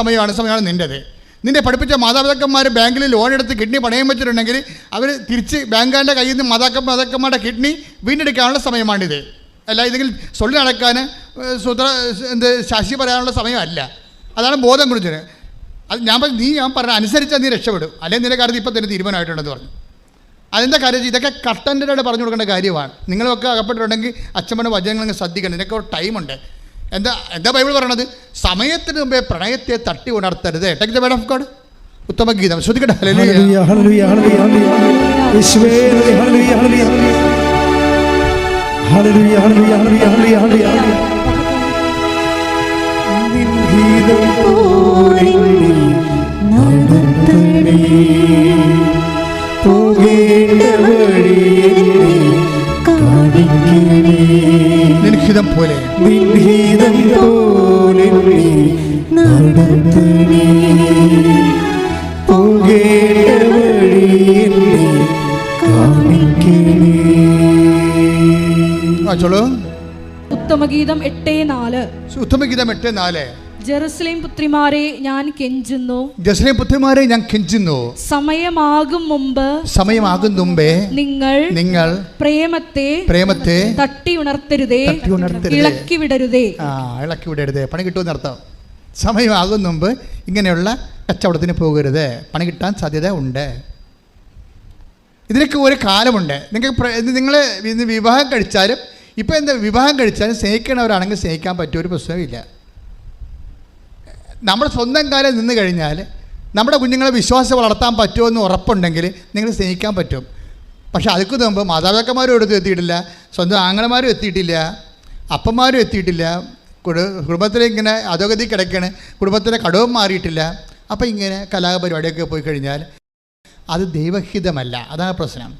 സമയമാണ് സമയമാണ് നിന്റെത്. നിന്നെ പഠിപ്പിച്ച മാതാപിതാക്കന്മാർ ബാങ്കിൽ ലോൺ എടുത്ത് കിഡ്നി പണയം വെച്ചിട്ടുണ്ടെങ്കിൽ അവർ തിരിച്ച് ബാങ്കാരുടെ കയ്യിൽ നിന്ന് മാതാക്ക മാതാക്കന്മാരുടെ കിഡ്നി വീണ്ടെടുക്കാനുള്ള സമയമാണിത്. അല്ല ഇതെങ്കിൽ സൊള്ളി നടക്കാൻ സുത്ര എന്ത് ശശി പറയാനുള്ള സമയമല്ല. അതാണ് ബോധം കുറിച്ചത്. അത് ഞാൻ പറഞ്ഞു നീ ഞാൻ പറഞ്ഞ അനുസരിച്ചാൽ നീ രക്ഷപ്പെടും. അല്ലെങ്കിൽ നിന്റെ കാര്യത്തിൽ ഇപ്പം തന്നെ തീരുമാനമായിട്ടുണ്ടെന്ന് പറഞ്ഞു. അതെന്താ കാര്യം? ഇതൊക്കെ കട്ടന്റെ പറഞ്ഞു കൊടുക്കേണ്ട കാര്യമാണ്. നിങ്ങളൊക്കെ അകപ്പെട്ടിട്ടുണ്ടെങ്കിൽ അച്ഛമ്മയുടെ വചനങ്ങൾ ശ്രദ്ധിക്കണം. ഇതിനൊക്കെ ഒരു ടൈമുണ്ട് എന്താ എന്താ ബൈബിൾ പറയണത്? സമയത്തിന് മുമ്പേ പ്രണയത്തെ തട്ടി ഉണർത്തരുത്. ടേക്ക് ദ ഓഫ് ഗോഡ് ഉത്തമ ഗീതം. ശ്രദ്ധിക്കട്ടെ. നിൻഹിതം പോലെ. നിൻ നടത്തണേ. പോകേണ്ട കാണിക്കണേ ഉത്തമഗീതം എട്ട് നാല്. ഉത്തമഗീതം എട്ട് നാല്. ജെറുസലേം പുത്രിമാരെ ഞാൻ കെഞ്ചുന്നു. ജെറുസലേം പുത്രിമാരെ ഞാൻ കെഞ്ചുന്നു. സമയമാകും മുമ്പ് സമയമാകും മുമ്പേ നിങ്ങൾ നിങ്ങൾ പ്രേമത്തെ പ്രേമത്തെ തട്ടി ഉണർത്തരുതേ തട്ടി ഉണർത്തരുതേ. ഇളക്കി വിടരുതേ. ആ ഇളക്കി വിടരുതേ. പണി കിട്ടുമെന്ന് അർത്ഥം? സമയമാകും മുമ്പ് ഇങ്ങനെയുള്ള കച്ചവടത്തിന് പോകരുത്. പണി കിട്ടാൻ സാധ്യത ഉണ്ട്. ഇതിനൊക്കെ ഒരു കാലമുണ്ട്. നിങ്ങൾക്ക് നിങ്ങൾ വിവാഹം കഴിച്ചാലും ഇപ്പോൾ എന്താ വിവാഹം കഴിച്ചാലും സ്നേഹിക്കണവരാണെങ്കിൽ സ്നേഹിക്കാൻ പറ്റിയ ഒരു പ്രശ്നമില്ല നമ്മുടെ സ്വന്തം കാലം നിന്ന് കഴിഞ്ഞാൽ നമ്മുടെ കുഞ്ഞുങ്ങളെ വിശ്വാസം വളർത്താൻ പറ്റുമെന്ന് ഉറപ്പുണ്ടെങ്കിൽ നിങ്ങൾ സ്നേഹിക്കാൻ പറ്റും. പക്ഷെ അതിക്ക് മുമ്പ് മാതാപിതാക്കന്മാരും എടുത്ത് എത്തിയിട്ടില്ല സ്വന്തം ആങ്ങളമാരും എത്തിയിട്ടില്ല അപ്പന്മാരും എത്തിയിട്ടില്ല കുടു കുടുംബത്തിൽ ഇങ്ങനെ അധോഗതി കിടക്കാണ് കുടുംബത്തിലെ കടവും മാറിയിട്ടില്ല. അപ്പോൾ ഇങ്ങനെ കലാപരിപാടിയൊക്കെ പോയി കഴിഞ്ഞാൽ അത് ദൈവഹിതമല്ല. അതാണ് പ്രശ്നം.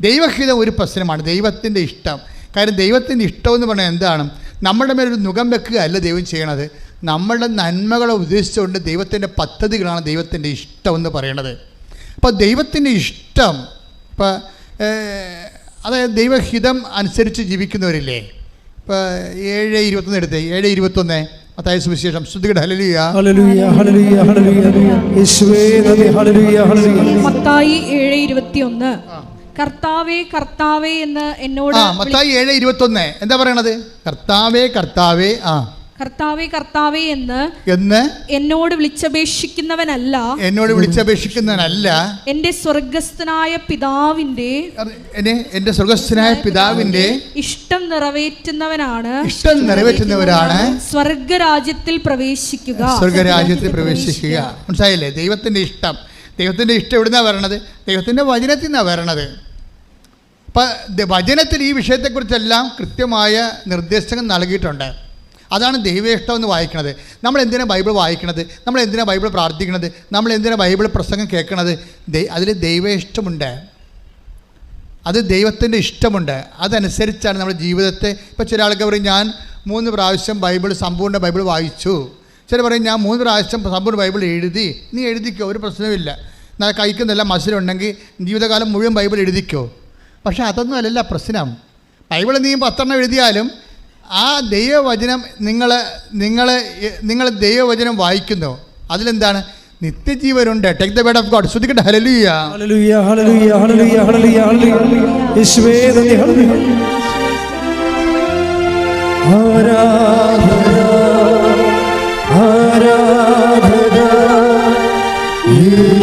ദൈവഹിതം ഒരു പ്രശ്നമാണ്. ദൈവത്തിന്റെ ഇഷ്ടം. കാര്യം ദൈവത്തിന്റെ ഇഷ്ടം എന്ന് പറഞ്ഞാൽ എന്താണ്? നമ്മുടെ മേലൊരു മുഖം വെക്കുക അല്ല ദൈവം ചെയ്യണത്. നമ്മളുടെ നന്മകളെ ഉദ്ദേശിച്ചുകൊണ്ട് ദൈവത്തിന്റെ പദ്ധതികളാണ് ദൈവത്തിന്റെ ഇഷ്ടം എന്ന് പറയണത്. അപ്പോൾ ദൈവത്തിന്റെ ഇഷ്ടം ഇപ്പോൾ അതായത് ദൈവഹിതം അനുസരിച്ച് ജീവിക്കുന്നവരില്ലേ? ഇപ്പോൾ ഏഴ് ഇരുപത്തൊന്ന് എടുത്തേ ഏഴ് ഇരുപത്തൊന്ന് അതായത് സുവിശേഷം. ശ്രുതികട ഹലലിയ ഹല്ലേലൂയ, ഹല്ലേലൂയ, ഹല്ലേലൂയ. യേശുവേ നന്ദി, ഹല്ലേലൂയ, ഹല്ലേലൂയ. മത്തായി ഏഴ് ഇരുപത്തിയൊന്ന്. കർത്താവേ കർത്താവേ എന്ന് എന്നോട് ആ മത്തായി ഏഴ് ഇരുപത്തൊന്ന്. എന്താ പറയണത്? കർത്താവേ കർത്താവേ ആ. കർത്താവേ കർത്താവേ എന്ന് എന്ന് എന്നോട് വിളിച്ചപേക്ഷിക്കുന്നവനല്ല. എന്നോട് വിളിച്ചപേക്ഷിക്കുന്നവനല്ല. എന്റെ സ്വർഗസ്ഥനായ പിതാവിന്റെ എന്റെ സ്വർഗസ്ഥനായ പിതാവിന്റെ ഇഷ്ടം നിറവേറ്റുന്നവനാണ്. ഇഷ്ടം നിറവേറ്റുന്നവരാണ്. സ്വർഗരാജ്യത്തിൽ പ്രവേശിക്കുക. സ്വർഗരാജ്യത്തിൽ പ്രവേശിക്കുക. മനസ്സിലായില്ലേ? ദൈവത്തിന്റെ ഇഷ്ടം. ദൈവത്തിന്റെ ഇഷ്ടം എവിടുന്നാ വരണത്? ദൈവത്തിന്റെ വചനത്തിൽ നിന്നാണ് വരണത് അപ്പം വചനത്തിൽ ഈ വിഷയത്തെക്കുറിച്ചെല്ലാം കൃത്യമായ നിർദ്ദേശങ്ങൾ നൽകിയിട്ടുണ്ട്. അതാണ് ദൈവേഷ്ടം എന്ന് വായിക്കണത്. നമ്മൾ എന്തിനാണ് ബൈബിൾ വായിക്കണത്? നമ്മൾ എന്തിനാണ് ബൈബിൾ പ്രാർത്ഥിക്കണത്? നമ്മൾ എന്തിനാണ് ബൈബിൾ പ്രസംഗം കേൾക്കണത്? അതിൽ ദൈവേഷ്ടമുണ്ട്. അത് ദൈവത്തിന്റെ ഇഷ്ടമുണ്ട്. അതനുസരിച്ചാണ് നമ്മുടെ ജീവിതത്തെ. ഇപ്പോൾ ചില ആൾക്കാർ പറയും ഞാൻ മൂന്ന് പ്രാവശ്യം ബൈബിൾ സമ്പൂർണ ബൈബിൾ വായിച്ചു. ചില പറയും ഞാൻ മൂന്ന് പ്രാവശ്യം സമ്പൂർണ ബൈബിൾ എഴുതി. നീ എഴുതിക്കോ ഒരു പ്രശ്നമില്ല എന്നാൽ കഴിക്കുന്നില്ല നല്ല മസിലുണ്ടെങ്കിൽ ജീവിതകാലം മുഴുവൻ ബൈബിൾ എഴുതിക്കോ. പക്ഷേ അതൊന്നും അല്ലല്ല പ്രശ്നം. ബൈബിൾ നീ പത്തെണ്ണം എഴുതിയാലും ആ ദൈവവചനം നിങ്ങൾ നിങ്ങൾ നിങ്ങൾ ദൈവവചനം വായിക്കുന്നു. അതിലെന്താണ്? നിത്യജീവനുണ്ട്. Take the word of God ശ്രദ്ധിക്കട്ടെ. ഹല്ലേലൂയ, ഹല്ലേലൂയ, ഹല്ലേലൂയ, ഹല്ലേലൂയ. യേശുവേ ഹല്ലേലൂയ.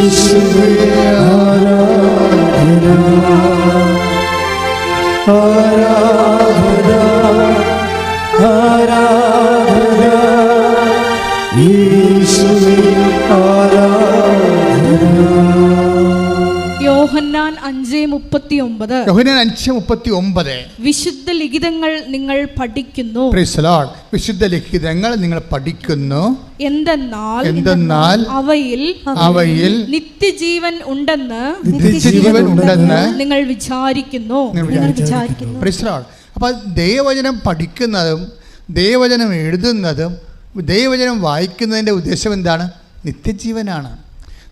യേശുവേ ആരാധന. ആരാധന. ആരാധന യോഹന്നാൻ അഞ്ച് മുപ്പത്തി ഒമ്പത് യോഹന്നാൻ അഞ്ച് മുപ്പത്തി ഒമ്പത് വിശുദ്ധ ലിഖിതങ്ങൾ നിങ്ങൾ പഠിക്കുന്നു. വിശുദ്ധ ലിഖിതങ്ങൾ നിങ്ങൾ പഠിക്കുന്നു. എന്തെന്നാൽ എന്തെന്നാൽ അവയിൽ അവയിൽ നിത്യജീവൻ ഉണ്ടെന്ന് നിത്യജീവൻ ഉണ്ടെന്ന് നിങ്ങൾ വിചാരിക്കുന്നു. നിങ്ങൾ. അപ്പോൾ ദൈവവചനം പഠിക്കുന്നതും ദൈവവചനം എഴുതുന്നതും ദൈവവചനം വായിക്കുന്നതിന്റെ ഉദ്ദേശം എന്താണ്? നിത്യജീവനാണ്.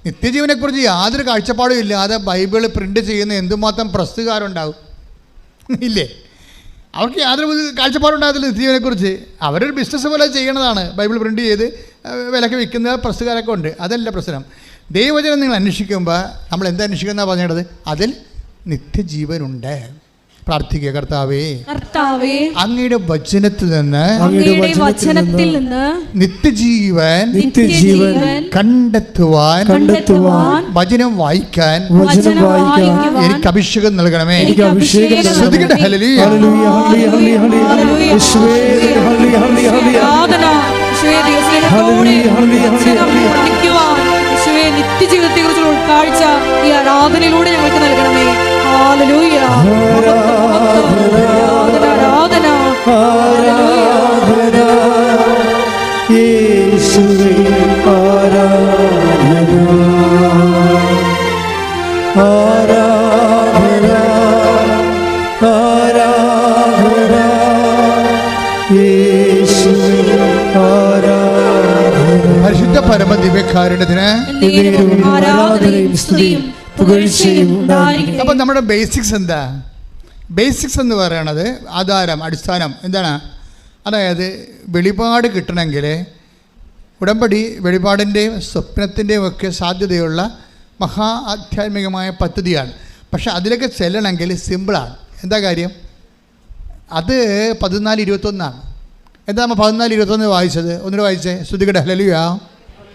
നിത്യജീവനെക്കുറിച്ച് യാതൊരു കാഴ്ചപ്പാടും ഇല്ലാതെ ബൈബിൾ പ്രിന്റ് ചെയ്യുന്ന എന്തുമാത്രം പ്രസ്തുകാരുണ്ടാവും? ഇല്ലേ? അവർക്ക് യാതൊരു കാഴ്ചപ്പാടുണ്ടാകത്തില്ല നിത്യജീവനെക്കുറിച്ച്. അവരൊരു ബിസിനസ് പോലെ ചെയ്യണതാണ് ബൈബിൾ പ്രിന്റ് ചെയ്ത് വിലക്ക് വിൽക്കുന്ന പ്രസ്തുകാരൊക്കെ ഉണ്ട്. അതല്ല പ്രശ്നം. ദൈവവചനം നിങ്ങൾ അന്വേഷിക്കുമ്പോൾ നമ്മൾ എന്താ അന്വേഷിക്കുന്ന പറഞ്ഞത് അതിൽ നിത്യജീവനുണ്ട്. പ്രാർത്ഥിക്കുക കർത്താവേ കർത്താവേ അങ്ങയുടെ വചനത്തിൽ നിന്ന് അങ്ങയുടെ വചനത്തിൽ നിന്ന് നിത്യജീവൻ നിത്യജീവൻ കണ്ടെത്തുവാൻ കണ്ടെത്തുവാൻ വചനം വായിക്കാൻ വചനം വായിക്കാൻ എനിക്ക് അഭിഷേകം നൽകണമേ എനിക്ക് അഭിഷേകം. ശ്രദ്ധിക്കട്ടെ ഹല്ലേലൂയ. Hallelujah, hallelujah, hallelujah, hallelujah. യേശുവേ, ഹല്ലേലൂയ, ഹല്ലേലൂയ, ഹല്ലേലൂയ. ആരാധന യേശുവേ ഹല്ലേലൂയ, ഹല്ലേലൂയ, ഹല്ലേലൂയ. പഠിക്കുവാൻ യേശുവേ നിത്യജീവിതത്തെ ഉൾക്കാഴ്ച ഈ ആരാധനയിലൂടെ ഞങ്ങൾക്ക് നൽകണമേ പരിശുദ്ധ പരമ ദിവ്യകാരുണ്യത്തിന് എന്നേരവും ആരാധനയും സ്തുതിയും. അപ്പം നമ്മുടെ ബേസിക്സ് എന്താ? ബേസിക്സ് എന്ന് പറയണത് ആധാരം അടിസ്ഥാനം എന്താണ്? അതായത് വെളിപാട് കിട്ടണമെങ്കിൽ ഉടമ്പടി വെളിപാടിന്റെയും സ്വപ്നത്തിന്റെയും ഒക്കെ സാധ്യതയുള്ള മഹാ ആധ്യാത്മികമായ പദ്ധതിയാണ്. പക്ഷെ അതിലൊക്കെ ചെല്ലണമെങ്കിൽ സിമ്പിളാണ് എന്താ കാര്യം? അത് പതിനാല് ഇരുപത്തൊന്നാണ്. എന്താ നമ്മൾ പതിനാല് ഇരുപത്തൊന്ന് വായിച്ചത്? ഒന്നുകൂടെ വായിച്ചേ? ശ്രുതികട ഹലലുയാ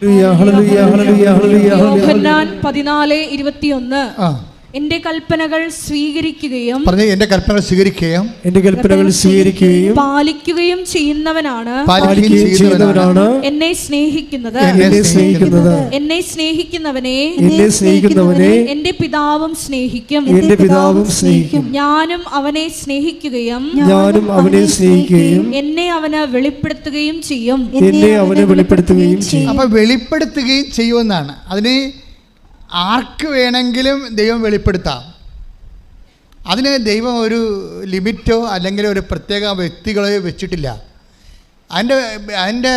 ഹല്ലേലൂയ ഹല്ലേലൂയ ഹല്ലേലൂയ ഹല്ലേലൂയ ഹല്ലേലൂയ യോഹന്നാൻ പതിനാല് ഇരുപത്തിയൊന്ന്. ആ. എന്റെ കൽപ്പനകൾ സ്വീകരിക്കുകയും പറഞ്ഞു എന്റെ കൽപ്പനകൾ സ്വീകരിക്കുകയും എന്റെ കൽപ്പനകൾ സ്വീകരിക്കുകയും പാലിക്കുകയും ചെയ്യുന്നവനാണ്. പാലിക്കുകയും ചെയ്യുന്നവനാണ്. എന്നെ സ്നേഹിക്കുന്നത്. എന്നെ സ്നേഹിക്കുന്നത്. എന്നെ സ്നേഹിക്കുന്നവനെ. എന്നെ സ്നേഹിക്കുന്നവനെ. എന്റെ പിതാവും സ്നേഹിക്കും. എന്റെ പിതാവും സ്നേഹിക്കും. ഞാനും അവനെ സ്നേഹിക്കുകയും ഞാനും അവനെ സ്നേഹിക്കുകയും എന്നെ അവന് വെളിപ്പെടുത്തുകയും ചെയ്യും. എന്നെ അവനെ വെളിപ്പെടുത്തുകയും ചെയ്യും. അപ്പൊ വെളിപ്പെടുത്തുകയും ചെയ്യുമെന്നാണ്. അതിന് ആർക്ക് വേണമെങ്കിലും ദൈവം വെളിപ്പെടുത്താം. അതിന് ദൈവം ഒരു ലിമിറ്റോ അല്ലെങ്കിൽ ഒരു പ്രത്യേക വ്യക്തികളെയോ വെച്ചിട്ടില്ല. അതിന്റെ അതിന്റെ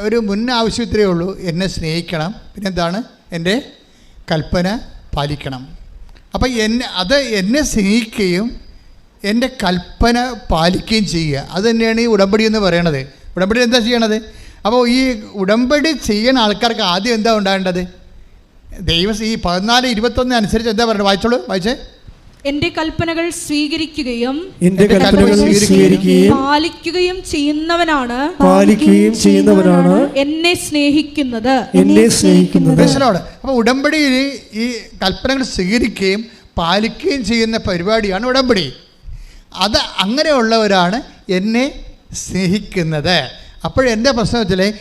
ഒരു മുൻ ആവശ്യം ഇത്രയേ ഉള്ളൂ എന്നെ സ്നേഹിക്കണം. പിന്നെന്താണ്? എന്റെ കൽപ്പന പാലിക്കണം. അപ്പം എന്നെ അത് എന്നെ സ്നേഹിക്കുകയും എന്റെ കൽപ്പന പാലിക്കുകയും ചെയ്യുക. അത് തന്നെയാണ് ഈ ഉടമ്പടി എന്ന് പറയണത്. ഉടമ്പടി എന്താ ചെയ്യണത്? അപ്പോൾ ഈ ഉടമ്പടി ചെയ്യുന്ന ആൾക്കാർക്ക് ആദ്യം എന്താ ഉണ്ടാകേണ്ടത്? ദൈവം ഈ പതിനാല് ഇരുപത്തൊന്ന് അനുസരിച്ച് എന്താ പറയുന്നത്? വായിച്ചോളൂ വായിച്ചേ. എന്റെ കൽപ്പനകൾ സ്വീകരിക്കുകയും എന്റെ കൽപ്പനകൾ സ്വീകരിക്കുകയും പാലിക്കുകയും ചെയ്യുന്നവനാണ് പാലിക്കുകയും ചെയ്യുന്നവനാണ് എന്നെ സ്നേഹിക്കുന്നത്. എന്നെ സ്നേഹിക്കുന്നത്. അപ്പൊ അപ്പോൾ ഉടമ്പടിയിൽ ഈ കൽപ്പനകൾ സ്വീകരിക്കുകയും പാലിക്കുകയും ചെയ്യുന്ന പരിപാടിയാണ് ഉടമ്പടി. അത് അങ്ങനെയുള്ളവരാണ് എന്നെ സ്നേഹിക്കുന്നത്. അപ്പോഴെന്റെ പ്രശ്നം വെച്ചാൽ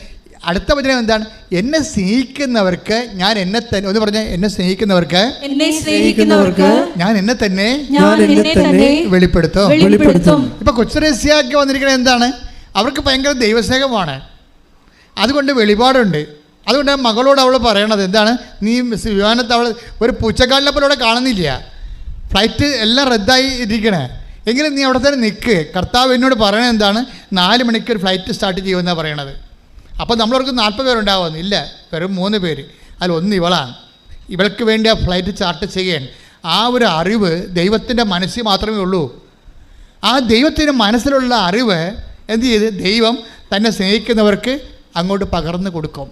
അടുത്ത വചനം എന്താണ്? എന്നെ സ്നേഹിക്കുന്നവർക്ക് ഞാൻ എന്നെ തന്നെ ഒന്ന് പറഞ്ഞ എന്നെ സ്നേഹിക്കുന്നവർക്ക് എന്നെ സ്നേഹിക്കുന്നവർക്ക് ഞാൻ എന്നെ തന്നെ ഞാൻ എന്നെ തന്നെ വെളിപ്പെടുത്തും. വെളിപ്പെടുത്തും. ഇപ്പോൾ കൊച്ചുറേസ്യാക്കി വന്നിരിക്കുന്നത് എന്താണ്? അവർക്ക് ഭയങ്കര ദൈവസ്നേഹമാണ്. അതുകൊണ്ട് വെളിപാടുണ്ട്. അതുകൊണ്ട് മകളോട് അവൾ പറയണത്. എന്താണ്? നീ വിമാനത്ത് അവൾ ഒരു പൂച്ചക്കാലിനെ പോലെ അവിടെ കാണുന്നില്ല. ഫ്ലൈറ്റ് എല്ലാം റദ്ദായി ഇരിക്കണേ. എങ്കിലും നീ അവിടെ തന്നെ നിൽക്ക് കർത്താവ് എന്നോട് പറയണത് എന്താണ്? നാല് മണിക്ക് ഒരു ഫ്ലൈറ്റ് സ്റ്റാർട്ട് ചെയ്യുമെന്നാണ് പറയണത്. അപ്പോൾ നമ്മളവർക്ക് നാൽപ്പത് പേരുണ്ടാവുമെന്ന്. ഇല്ല വെറും മൂന്ന് പേര്. അതിൽ ഒന്ന് ഇവളാണ്. ഇവൾക്ക് വേണ്ടി ആ ഫ്ലൈറ്റ് ചാർട്ട് ചെയ്യാൻ ആ ഒരു അറിവ് ദൈവത്തിന്റെ മനസ്സിൽ മാത്രമേ ഉള്ളൂ. ആ ദൈവത്തിന്റെ മനസ്സിലുള്ള അറിവ് എന്ത് ചെയ്ത്? ദൈവം തന്നെ സ്നേഹിക്കുന്നവർക്ക് അങ്ങോട്ട് പകർന്നു കൊടുക്കും.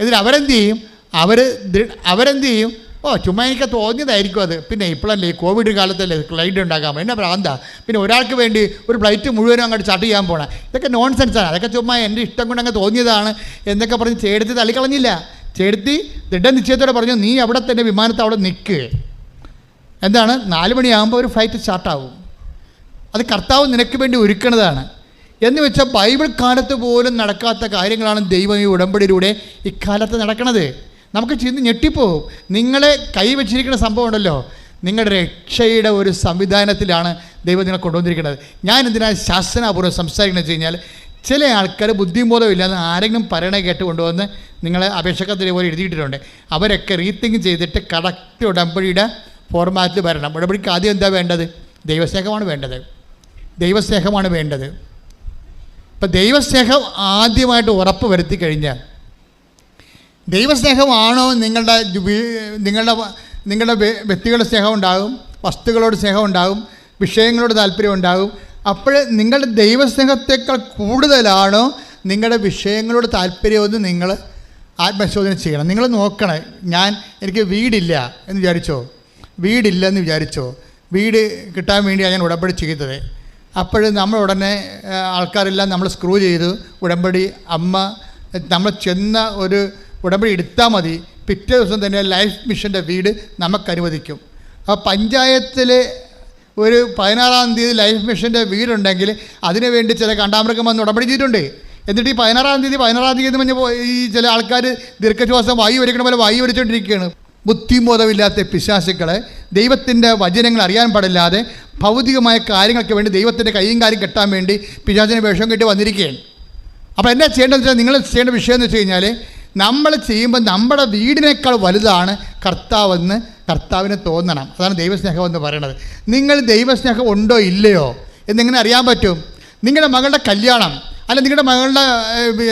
എന്നിട്ട് അവരെന്ത് ചെയ്യും? അവർ അവരെന്ത് ചെയ്യും? ഓ ചുമ്മാ എനിക്ക് തോന്നിയതായിരിക്കും അത്. പിന്നെ ഇപ്പോഴല്ലേ കോവിഡ് കാലത്തല്ലേ ഫ്ലൈറ്റ് ഉണ്ടാക്കാം എന്നെ പ്രാന്താ? പിന്നെ ഒരാൾക്ക് വേണ്ടി ഒരു ഫ്ലൈറ്റ് മുഴുവനും അങ്ങോട്ട് ചട്ട് ചെയ്യാൻ പോകണം ഇതൊക്കെ നോൺ സെൻസാണ് അതൊക്കെ ചുമ്മാ എന്റെ ഇഷ്ടം കൊണ്ട് അങ്ങ് തോന്നിയതാണ് എന്നൊക്കെ പറഞ്ഞ് ചേടത്തി തള്ളിക്കളഞ്ഞില്ല. ദൃഢ ദൃഢനിശ്ചയത്തോടെ പറഞ്ഞു നീ അവിടെ തന്നെ വിമാനത്ത് അവിടെ നിൽക്കുക എന്താണ്? നാല് മണിയാകുമ്പോൾ ഒരു ഫ്ലൈറ്റ് സ്റ്റാർട്ടാവും അത് കർത്താവ് നിനക്ക് വേണ്ടി ഒരുക്കണതാണ്. എന്ന് വെച്ചാൽ ബൈബിൾ കാലത്ത് പോലും നടക്കാത്ത കാര്യങ്ങളാണ് ദൈവം ഈ ഉടമ്പടിയിലൂടെ ഇക്കാലത്ത് നടക്കണത്. നമുക്ക് ചിന്തി ഞെട്ടിപ്പോവും. നിങ്ങളെ കൈവച്ചിരിക്കുന്ന സംഭവം ഉണ്ടല്ലോ. നിങ്ങളുടെ രക്ഷയുടെ ഒരു സംവിധാനത്തിലാണ് ദൈവം നിങ്ങളെ കൊണ്ടുവന്നിരിക്കുന്നത്. ഞാൻ എന്തിനാ ശാസനാപൂർവം സംസാരിക്കുന്നത് വെച്ച് കഴിഞ്ഞാൽ ചില ആൾക്കാർ ബുദ്ധിബോധമില്ലാതെ ആരെങ്കിലും പറയണ കേട്ട് കൊണ്ടുവന്ന് നിങ്ങളെ അപേക്ഷക്കത്തിൽ പോലെ എഴുതിയിട്ടിട്ടുണ്ട്. അവരൊക്കെ റീത്തിങ് ചെയ്തിട്ട് കറക്റ്റ് ഉടമ്പടിയുടെ ഫോർമാറ്റിൽ വരണം. ഉടമ്പടിക്ക് ആദ്യം എന്താ വേണ്ടത്? ദൈവസ്നേഹമാണ് വേണ്ടത്. ദൈവസ്നേഹമാണ് വേണ്ടത്. ഇപ്പം ദൈവസ്നേഹം ആദ്യമായിട്ട് ഉറപ്പ് വരുത്തി കഴിഞ്ഞാൽ ദൈവസ്നേഹമാണോ നിങ്ങളുടെ നിങ്ങളുടെ നിങ്ങളുടെ വ്യ- വ്യക്തികളുടെ സ്നേഹം ഉണ്ടാകും വസ്തുക്കളോട് സ്നേഹം ഉണ്ടാകും വിഷയങ്ങളോട് താല്പര്യം ഉണ്ടാകും അപ്പോൾ നിങ്ങളുടെ ദൈവസ്നേഹത്തേക്കാൾ കൂടുതലാണോ നിങ്ങളുടെ വിഷയങ്ങളോട് താല്പര്യമെന്ന് നിങ്ങൾ ആത്മശോധന ചെയ്യണം. നിങ്ങൾ നോക്കണേ ഞാൻ എനിക്ക് വീടില്ല എന്ന് വിചാരിച്ചോ? വീടില്ല എന്ന് വിചാരിച്ചോ? വീട് കിട്ടാൻ വേണ്ടിയാണ് ഞാൻ ഉടമ്പടി ചെയ്തത്. അപ്പോൾ നമ്മൾ ഉടനെ ആൾക്കാരെല്ലാം നമ്മൾ സ്ക്രൂ ചെയ്തു. ഉടമ്പടി അമ്മ നമ്മൾ ചെന്ന ഒരു ഉടമ്പടി എടുത്താൽ മതി. പിറ്റേ ദിവസം തന്നെ ലൈഫ് മിഷന്റെ വീട് നമുക്ക് അനുവദിക്കും അപ്പോൾ പഞ്ചായത്തിൽ ഒരു പതിനാറാം തീയതി ലൈഫ് മിഷന്റെ വീടുണ്ടെങ്കിൽ അതിനു വേണ്ടി ചില കണ്ടാമൃഗം വന്ന് ഉടമ്പടി ചെയ്തിട്ടുണ്ട്. എന്നിട്ട് ഈ പതിനാറാം തീയതി പതിനാറാം തീയതി മഞ്ഞ ഈ ചില ആൾക്കാർ ദീർഘശ്വാസം വായു വലിക്കണ പോലെ വായു വലിച്ചുകൊണ്ടിരിക്കുകയാണ് ബുദ്ധിബോധമില്ലാത്ത പിശാസുക്കളെ ദൈവത്തിന്റെ വചനങ്ങൾ അറിയാൻ പാടില്ലാതെ ഭൗതികമായ കാര്യങ്ങൾക്ക് വേണ്ടി ദൈവത്തിന്റെ കൈയും കാര്യം കെട്ടാൻ വേണ്ടി പിശാചിനെ വേഷം കെട്ടി വന്നിരിക്കുകയാണ്. അപ്പോൾ എന്നാ ചെയ്യേണ്ടതെന്ന് വെച്ചാൽ നിങ്ങൾ ചെയ്യേണ്ട വിഷയം എന്ന് വെച്ച് കഴിഞ്ഞാൽ നമ്മൾ ചെയ്യുമ്പോൾ നമ്മുടെ വീടിനേക്കാൾ വലുതാണ് കർത്താവെന്ന് കർത്താവിന് തോന്നണം. അതാണ് ദൈവസ്നേഹം എന്ന് പറയുന്നത്. നിങ്ങൾ ദൈവസ്നേഹം ഉണ്ടോ ഇല്ലയോ എന്നെങ്ങനെ അറിയാൻ പറ്റും? നിങ്ങളുടെ മകളുടെ കല്യാണം അല്ല നിങ്ങളുടെ മകളുടെ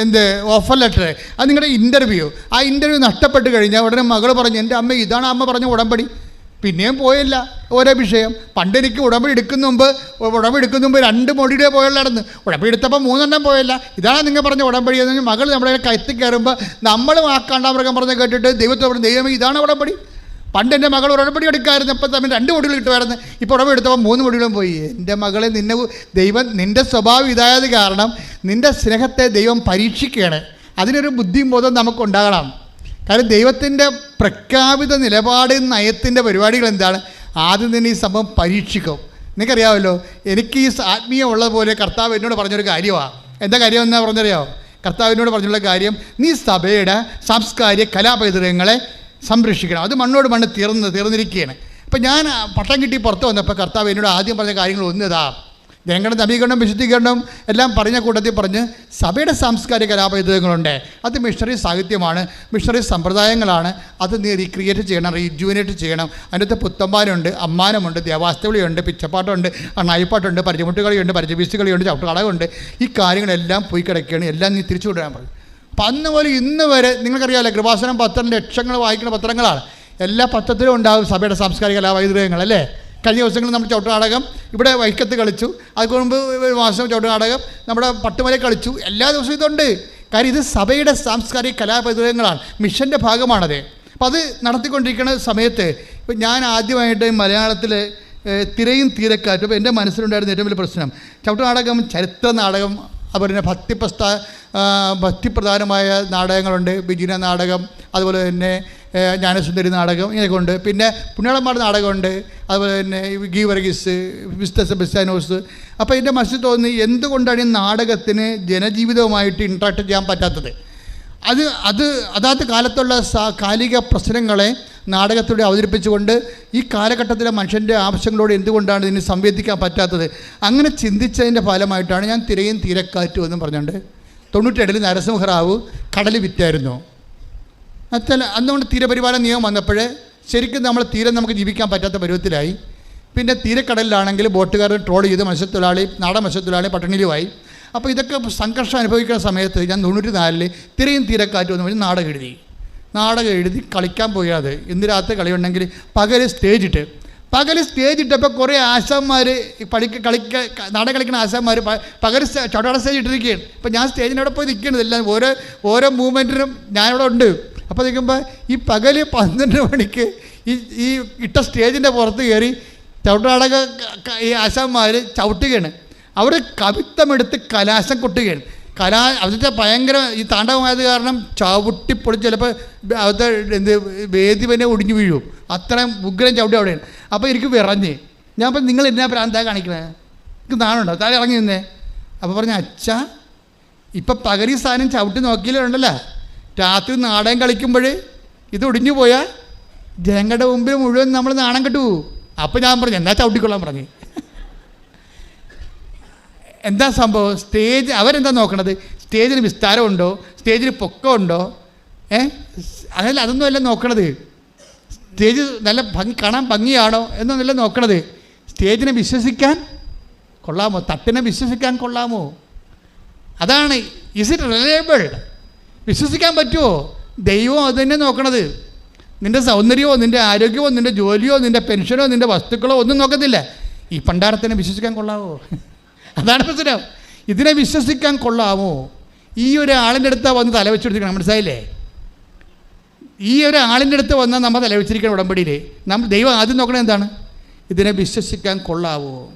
എന്ത് ഓഫർ ലെറ്റർ അത് നിങ്ങളുടെ ഇന്റർവ്യൂ ആ ഇന്റർവ്യൂ നഷ്ടപ്പെട്ട് കഴിഞ്ഞാൽ ഉടനെ മകൾ പറഞ്ഞു എന്റെ അമ്മ ഇതാണ് അമ്മ പറഞ്ഞ ഉടമ്പടി. പിന്നെയും പോയല്ല. ഓരോ വിഷയം. പണ്ട് എനിക്ക് ഉടമ്പടി എടുക്കുന്ന മുമ്പ് ഉടമ്പടി എടുക്കുന്ന മുമ്പ് രണ്ട് മൊടിയുടെ പോയുള്ളായിരുന്നു ഉടമ്പടി എടുത്തപ്പോൾ മൂന്നെണ്ണം പോയല്ല. ഇതാണ് നിങ്ങൾ പറഞ്ഞ ഉടമ്പടി എന്ന് മകൾ നമ്മുടെ കത്തി കയറുമ്പോൾ നമ്മൾ ആ കാണ്ടാമൃഗം പറഞ്ഞ് കേട്ടിട്ട് ദൈവത്തെ പറഞ്ഞു ദൈവമേ ഇതാണ് ഉടമ്പടി. പണ്ട് എന്റെ മകൾ ഉടമ്പടി എടുക്കാമായിരുന്നു ഇപ്പം തമ്മിൽ രണ്ട് മുടികൾ കിട്ടുമായിരുന്നു. ഇപ്പോൾ ഉടമ്പടി എടുത്തപ്പോൾ മൂന്ന് മുടികളും പോയി. എന്റെ മകളെ നിന്നെ ദൈവം നിന്റെ സ്വഭാവം ഇതായത് കാരണം നിന്റെ സ്നേഹത്തെ ദൈവം പരീക്ഷിക്കുകയാണ്. അതിനൊരു ബുദ്ധിയും ബോധം നമുക്കുണ്ടാകണം. കാരണം ദൈവത്തിന്റെ പ്രഖ്യാപിത നിലപാട് നയത്തിന്റെ പരിപാടികൾ എന്താണ്? ആദ്യം തന്നെ ഈ സംഭവം പരീക്ഷിക്കും. നിങ്ങൾക്കറിയാമല്ലോ എനിക്ക് ഈ ആത്മീയം ഉള്ളതുപോലെ കർത്താവ് എന്നോട് പറഞ്ഞൊരു കാര്യമാണ് എന്താ കാര്യം എന്നാ പറഞ്ഞറിയാമോ കർത്താവിനോട് പറഞ്ഞുള്ള കാര്യം നീ സഭയുടെ സാംസ്കാരിക കലാപൈതൃകങ്ങളെ സംരക്ഷിക്കണം. അത് മണ്ണോട് മണ്ണ് തീർന്ന് തീർന്നിരിക്കുകയാണ്. അപ്പം ഞാൻ പട്ടം കിട്ടി പുറത്ത് വന്നപ്പോൾ കർത്താവ് എന്നോട് ആദ്യം പറഞ്ഞ കാര്യങ്ങൾ ഒന്നിതാ. ജനങ്ങളുടെ നവീകരണം വിശുദ്ധീകരണം എല്ലാം പറഞ്ഞ കൂട്ടത്തിൽ പറഞ്ഞ് സഭയുടെ സാംസ്കാരിക കലാപൈതൃകങ്ങളുണ്ട് അത് മിഷണറി സാഹിത്യമാണ് മിഷണറി സമ്പ്രദായങ്ങളാണ്. അത് നീ റീക്രിയേറ്റ് ചെയ്യണം റീജുവിനേറ്റ് ചെയ്യണം. അതിനകത്ത് പുത്തമ്പാനുണ്ട് അമ്മാനമുണ്ട് ദേവാസ്തവിളിയുണ്ട് പിച്ചപ്പാട്ടുണ്ട് അണ്ണായിപ്പാട്ടുണ്ട് പരിചമുട്ടുകളിയുണ്ട് പരിചബീസുകളിയുണ്ട് ചവിട്ടുകളകുണ്ട് ഈ കാര്യങ്ങളെല്ലാം പോയി കിടക്കുകയാണ്. എല്ലാം നീ തിരിച്ചു കൊണ്ടുവരാൻ പറയും. അപ്പം അന്ന് പോലെ ഇന്ന് വരെ നിങ്ങൾക്കറിയാമല്ലോ കൃപാസനം പത്രം ലക്ഷങ്ങൾ വായിക്കുന്ന പത്രങ്ങളാണ്. എല്ലാ പത്രത്തിലും ഉണ്ടാകും സഭയുടെ സാംസ്കാരിക കലാപൈതൃകങ്ങൾ അല്ലേ? കഴിഞ്ഞ ദിവസങ്ങളിൽ നമ്മൾ ചവിട്ടുനാടകം ഇവിടെ വൈക്കത്ത് കളിച്ചു. അത് മുമ്പ് ഒരു മാസം ചവിട്ടുനാടകം നമ്മുടെ പട്ടുമല കളിച്ചു. എല്ലാ ദിവസവും ഇതുണ്ട്. കാര്യം ഇത് സഭയുടെ സാംസ്കാരിക കലാപൈതൃകങ്ങളാണ് മിഷന്റെ ഭാഗമാണത്. അപ്പോൾ അത് നടത്തിക്കൊണ്ടിരിക്കുന്ന സമയത്ത് ഇപ്പം ഞാൻ ആദ്യമായിട്ട് മലയാളത്തിൽ തിരയും തീരക്കാറ്റും അപ്പോൾ എന്റെ മനസ്സിലുണ്ടായിരുന്ന ഏറ്റവും വലിയ പ്രശ്നം. ചവിട്ടുനാടകം ചരിത്ര നാടകം അതുപോലെ തന്നെ ഭക്തിപ്രസ്ഥ ഭക്തിപ്രധാനമായ നാടകങ്ങളുണ്ട്. ബിജിന നാടകം അതുപോലെ തന്നെ ജ്ഞാനസുന്ദരി നാടകം ഇങ്ങനെയൊക്കെ ഉണ്ട് പിന്നെ പുണ്യാളന്മാരുടെ നാടകമുണ്ട്. അതുപോലെ തന്നെ ഗീ വർഗീസ് മിസ്റ്റർ ബിസ്റ്റാനോസ് അപ്പോൾ എന്റെ മനസ്സിൽ തോന്നി എന്തുകൊണ്ടാണ് ഈ നാടകത്തിന് ജനജീവിതവുമായിട്ട് ഇൻട്രാക്ട് ചെയ്യാൻ പറ്റാത്തത്? അത് അത് അതാത് കാലത്തുള്ള കാലിക പ്രശ്നങ്ങളെ നാടകത്തിലൂടെ അവതരിപ്പിച്ചുകൊണ്ട് ഈ കാലഘട്ടത്തിലെ മനുഷ്യന്റെ ആവശ്യങ്ങളോട് എന്തുകൊണ്ടാണ് ഇതിന് സംവേദിക്കാൻ പറ്റാത്തത്? അങ്ങനെ ചിന്തിച്ചതിന്റെ ഫലമായിട്ടാണ് ഞാൻ തിരയും തീരക്കാറ്റും എന്ന് പറഞ്ഞുകൊണ്ട് തൊണ്ണൂറ്റേഴിൽ നരസിംഹറാവു കടൽ വിറ്റായിരുന്നു. അച്ഛൻ അന്നുകൊണ്ട് തീരപരിപാലന നിയമം വന്നപ്പോൾ ശരിക്കും നമ്മൾ തീരെ നമുക്ക് ജീവിക്കാൻ പറ്റാത്ത പരുവത്തിലായി. പിന്നെ തീരക്കടലിലാണെങ്കിൽ ബോട്ടുകാരൻ ട്രോൾ ചെയ്ത് മത്സ്യത്തൊഴിലാളി നാടൻ മത്സ്യത്തൊഴിലാളി പട്ടണിയിലുമായി. അപ്പോൾ ഇതൊക്കെ സംഘർഷം അനുഭവിക്കുന്ന സമയത്ത് ഞാൻ തൊണ്ണൂറ്റി നാലിൽ തിരയും തീരക്കാറ്റ് എന്ന് പറഞ്ഞ് നാടകം എഴുതി. നാടകം എഴുതി കളിക്കാൻ പോയാതെ. ഇന്ന് രാത്രി കളിയുണ്ടെങ്കിൽ പകൽ സ്റ്റേജ് ഇട്ട്. പകൽ സ്റ്റേജ് ഇട്ടപ്പോൾ കുറേ ആശാന്മാർ പഠിക്ക കളിക്ക നാടകം കളിക്കുന്ന ആശാന്മാർ പകൽ ചൊടാട സ്റ്റേജ് ഇട്ടിരിക്കുകയാണ്. അപ്പോൾ ഞാൻ സ്റ്റേജിനവിടെ പോയി നിൽക്കുന്നത് എല്ലാം ഓരോ ഓരോ മൂവ്മെന്റിനും ഞാനിവിടെ ഉണ്ട്. അപ്പോൾ നിൽക്കുമ്പോൾ ഈ പകൽ പന്ത്രണ്ട് മണിക്ക് ഈ ഈ ഇട്ട സ്റ്റേജിന്റെ പുറത്ത് കയറി ചവിട്ടാടക ഈ ആശാന്മാർ ചവിട്ടുകയാണ്. അവർ കവിത്തമെടുത്ത് കലാശം കൊട്ടുകയാണ്. കലാ അവിടുത്തെ ഭയങ്കര ഈ താണ്ഡവമായത് കാരണം ചവിട്ടിപ്പൊളിച്ച് ചിലപ്പോൾ അവിടുത്തെ എന്ത് വേദി തന്നെ ഒടിഞ്ഞു വീഴും. അത്രയും ഉഗ്രം ചവിട്ടി അവിടെയാണ്. അപ്പോൾ എനിക്ക് വിറഞ്ഞ്. ഞാൻ അപ്പം നിങ്ങൾ എന്നാ പ്രാന്താ കാണിക്കണേ? എനിക്ക് നാണുണ്ടോ? താഴെ ഇറങ്ങി നിന്നേ. അപ്പോൾ പറഞ്ഞ അച്ഛ ഇപ്പം പകരി സാധനം ചവിട്ടി നോക്കിയാലുണ്ടല്ലോ രാത്രി നാടകം കളിക്കുമ്പോൾ ഇത് ഒടിഞ്ഞു പോയാൽ ജനങ്ങളുടെ മുമ്പിൽ മുഴുവൻ നമ്മൾ നാണം കെട്ടു. അപ്പം അപ്പോൾ ഞാൻ പറഞ്ഞു എന്നാ ചവിട്ടിക്കൊള്ളാൻ പറഞ്ഞു. എന്താ സംഭവം? സ്റ്റേജ് അവരെന്താ നോക്കണത്? സ്റ്റേജിന് വിസ്താരമുണ്ടോ? സ്റ്റേജിന് പൊക്കമുണ്ടോ? ഏ? അതല്ല അതൊന്നുമല്ല നോക്കണത്. സ്റ്റേജ് നല്ല ഭംഗി കാണാൻ ഭംഗിയാണോ എന്നൊന്നല്ല നോക്കണത്. സ്റ്റേജിനെ വിശ്വസിക്കാൻ കൊള്ളാമോ? തട്ടിനെ വിശ്വസിക്കാൻ കൊള്ളാമോ? അതാണ് ഇസ് ഇറ്റ് റിലയബിൾ വിശ്വസിക്കാൻ പറ്റുമോ? ദൈവം അത് തന്നെ നോക്കണത്. നിന്റെ സൗന്ദര്യമോ നിന്റെ ആരോഗ്യമോ നിന്റെ ജോലിയോ നിന്റെ പെൻഷനോ നിന്റെ വസ്തുക്കളോ ഒന്നും നോക്കത്തില്ല. ഈ പണ്ടാരത്തിനെ വിശ്വസിക്കാൻ കൊള്ളാവോ? അതാണ് പ്രശ്നം. ഇതിനെ വിശ്വസിക്കാൻ കൊള്ളാമോ ഈ ഒരു ആളിന്റെ അടുത്ത് വന്ന് തലവെച്ചെടുത്തിരിക്കണം മനസ്സിലായില്ലേ? ഈ ഒരു ആളിന്റെ അടുത്ത് വന്നാൽ നമ്മൾ തലവെച്ചിരിക്കണം ഉടമ്പടിയിൽ നമ്മൾ ദൈവം ആദ്യം നോക്കണത് എന്താണ്? ഇതിനെ വിശ്വസിക്കാൻ കൊള്ളാവോ?